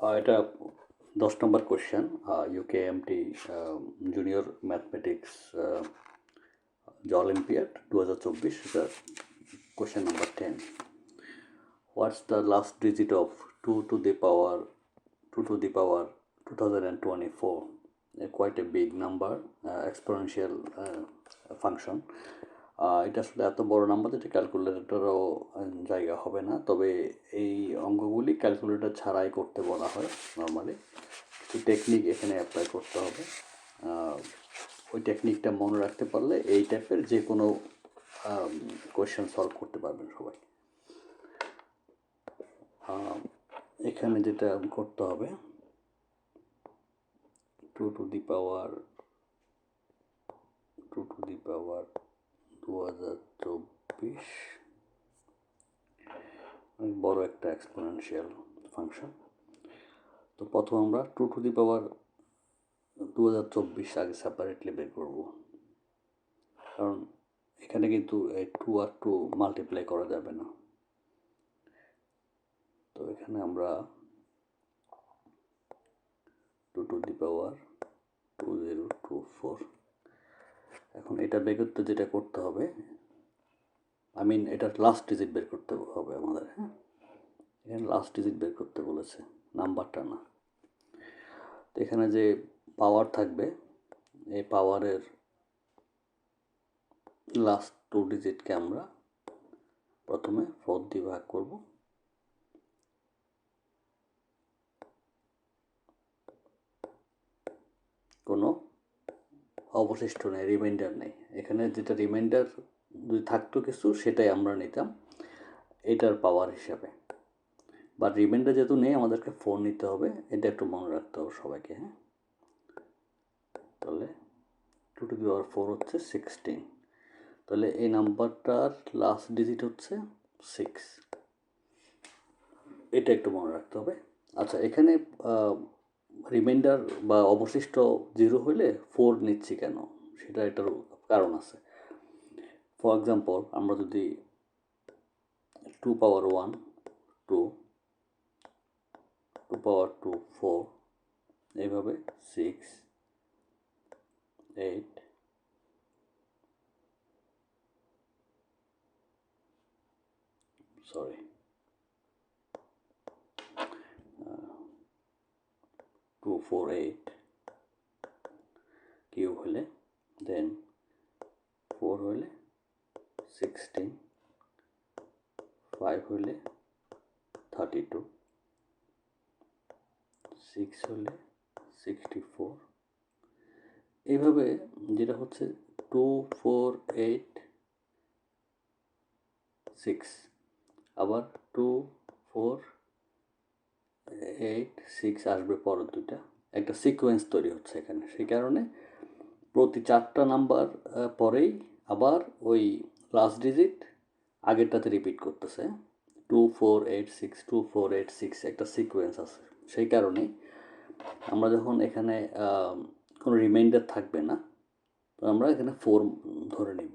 এটা দশ নম্বর question UK MT junior mathematics যে অলিম্পিয়াড দু হাজার চব্বিশ question number ten what's the last digit of two to the power two to the power two thousand and twenty four quite a big number exponential function এটা আসলে এত বড় number যেটা ক্যালকুলেটরও জায়গা হবে না। তবে এই অঙ্কগুলি ক্যালকুলেটর ছাড়াই করতে বলা হয় নর্মালি কিছু টেকনিক এখানে অ্যাপ্লাই করতে হবে। ওই টেকনিকটা মনে রাখতে পারলে এই টাইপের যে কোনো কোয়েশ্চেন সলভ করতে পারবেন সবাই। এখানে যেটা করতে হবে two to the power two to the power দু হাজার চব্বিশ অনেক বড় একটা এক্সপোনেনশিয়াল ফাংশন তো প্রথম আমরা টু টু দি পাওয়ার দু হাজার চব্বিশ আগে সেপারেটলি বের করব। কারণ এখানে কিন্তু এই টু আর টু মাল্টিপ্লাই করা যাবে না। তো এখানে আমরা two to the power two zero two four এখন এটা বের করতে যেটা করতে হবে আই মিন এটার লাস্ট ডিজিট বের করতে হবে আমাদের হ্যাঁ? এখানে লাস্ট ডিজিট বের করতে বলেছে, নাম্বারটা না। তো এখানে যে পাওয়ার থাকবে, এই পাওয়ারের লাস্ট টু ডিজিটকে আমরা প্রথমে ফোর দিয়ে ভাগ করব। কোনো অবশিষ্ট নেই রিমাইন্ডার নেই। এখানে যেটা রিমাইন্ডার যদি থাকতো কিছু, সেটাই আমরা নিতাম, এটার পাওয়ার হিসাবে। বা রিমাইন্ডার যেহেতু নেই, আমাদেরকে ফোন নিতে হবে, এটা একটু মনে রাখতে হবে সবাইকে হ্যাঁ? তাহলে two to the power four হচ্ছে সিক্সটিন তাহলে এই নাম্বারটার লাস্ট ডিজিট হচ্ছে সিক্স এটা একটু মনে রাখতে হবে। আচ্ছা এখানে রিমাইন্ডার বা অবশিষ্ট জিরো হলে ফোর নিচ্ছি কেন? সেটা এটার কারণ আছে। ফর এক্সাম্পল আমরা যদি two power one two two power two four এইভাবে six eight sorry two four eight cube হলে দেন ফোর হলে সিক্সটিন ফাইভ হলে থার্টি টু সিক্স হলে সিক্সটি ফোর এইভাবে যেটা হচ্ছে টু ফোর এইট সিক্স আবার টু ফোর এইট সিক্স আসবে পরের দুইটা। একটা সিকোয়েন্স তৈরি হচ্ছে এখানে। সেই কারণে প্রতি চারটা নাম্বার পরেই আবার ওই লাস্ট ডিজিট আগেরটাতে রিপিট করতেছে। Two four eight six two four eight six একটা সিকোয়েন্স আছে। সেই কারণেই আমরা যখন এখানে কোনো রিমাইন্ডার থাকবে না, তো আমরা এখানে ফোর ধরে নিব।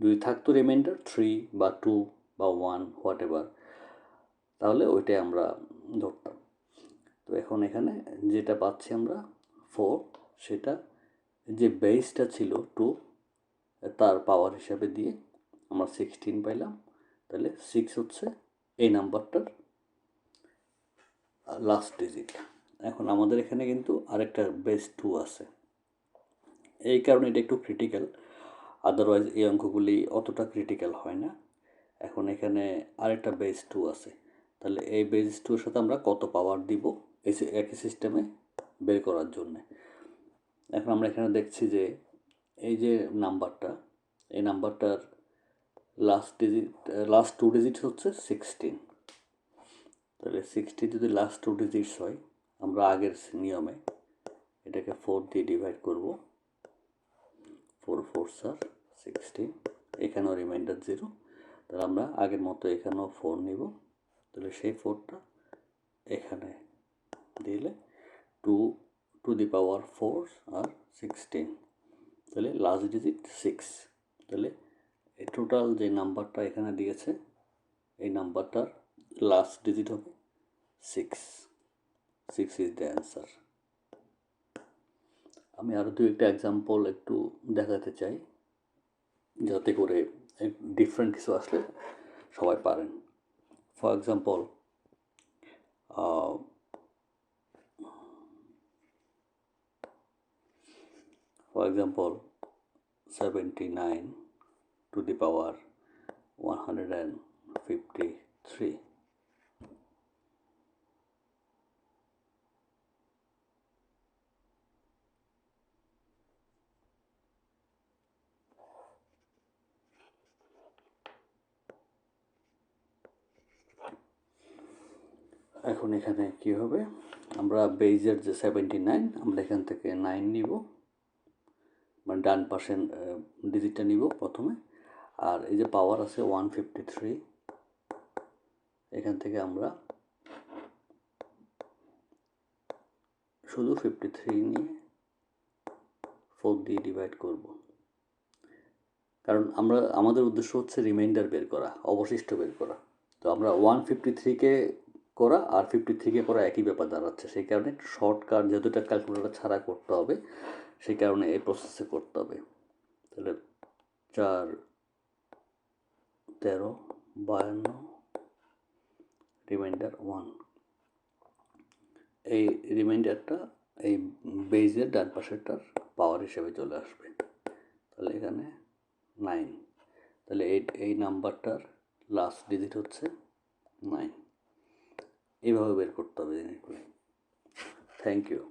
যদি থাকতো রিমাইন্ডার থ্রি বা টু বা ওয়ান হোয়াট এভার তাহলে ওইটাই আমরা ধরতাম। তো এখন এখানে যেটা পাচ্ছি আমরা ফোর সেটা যে বেসটা ছিল টু তার পাওয়ার হিসাবে দিয়ে আমরা সিক্সটিন পাইলাম। তাহলে সিক্স হচ্ছে এই নাম্বারটার লাস্ট ডিজিট এখন আমাদের এখানে কিন্তু আরেকটা বেস টু আছে। এই কারণে এটা একটু ক্রিটিক্যাল আদারওয়াইজ এই অঙ্কগুলি অতটা ক্রিটিক্যাল হয় না। এখন এখানে আরেকটা বেস টু আছে। তাহলে এই বেস টুর সাথে আমরা কত পাওয়ার দিব? এই একই সিস্টেমে বের করার জন্যে। এখন আমরা এখানে দেখছি যে এই যে নাম্বারটা এই নাম্বারটার last digit last two digit হচ্ছে সিক্সটিন তাহলে সিক্সটি যদি লাস্ট টু ডিজিটস হয়, আমরা আগের নিয়মে এটাকে ফোর দিয়ে ডিভাইড করব। ফোর ফোর স্যার সিক্সটিন এখানেও রিমাইন্ডার জিরো তাহলে আমরা আগের মতো এখানেও ফোর নিব। তাহলে সেই ফোরটা এখানে দিলে two to the power four R sixteen. তাহলে লাস্ট ডিজিট সিক্স তাহলে এই টোটাল যে নাম্বারটা এখানে দিয়েছে, এই নাম্বারটার লাস্ট ডিজিট হবে six six is the answer আমি আরও দু একটা এক্সাম্পল একটু দেখাতে চাই, যাতে করে ডিফারেন্ট কিছু আসলে সবাই পারেন। for example, uh, for example 79 to the power 153 এখন এখানে কি হবে। আমরা বেজের যে সেভেন্টি নাইন আমরা এখান থেকে নাইন নিব। মানে ডান পাশের ডিজিটটা নিব প্রথমে। আর এই যে পাওয়ার আছে ওয়ান ফিফটি থ্রি এখান থেকে আমরা শুধু ফিফটি থ্রি নিয়ে ফোর দিয়ে ডিভাইড করব। কারণ আমরা, আমাদের উদ্দেশ্য হচ্ছে রিমাইন্ডার বের করা, অবশিষ্ট বের করা। তো আমরা ওয়ান ফিফটি থ্রিকে করা আর ফিফটি থ্রিকে করা একই ব্যাপার দাঁড়াচ্ছে। সেই কারণে শর্টকাট যেহেতু এটা ক্যালকুলেটার ছাড়া করতে হবে, সেই কারণে এই প্রসেসে করতে হবে। তাহলে চার, তেরো, বায়ান্ন রিমাইন্ডার ওয়ান এই রিমাইন্ডারটা এই বেজের ডান পাশেরটার পাওয়ার হিসেবে চলে আসবে। তাহলে এখানে নাইন তাহলে এই এই নাম্বারটার লাস্ট ডিজিট হচ্ছে নাইন এইভাবে বের করতে হবে জিনিসগুলো থ্যাংক ইউ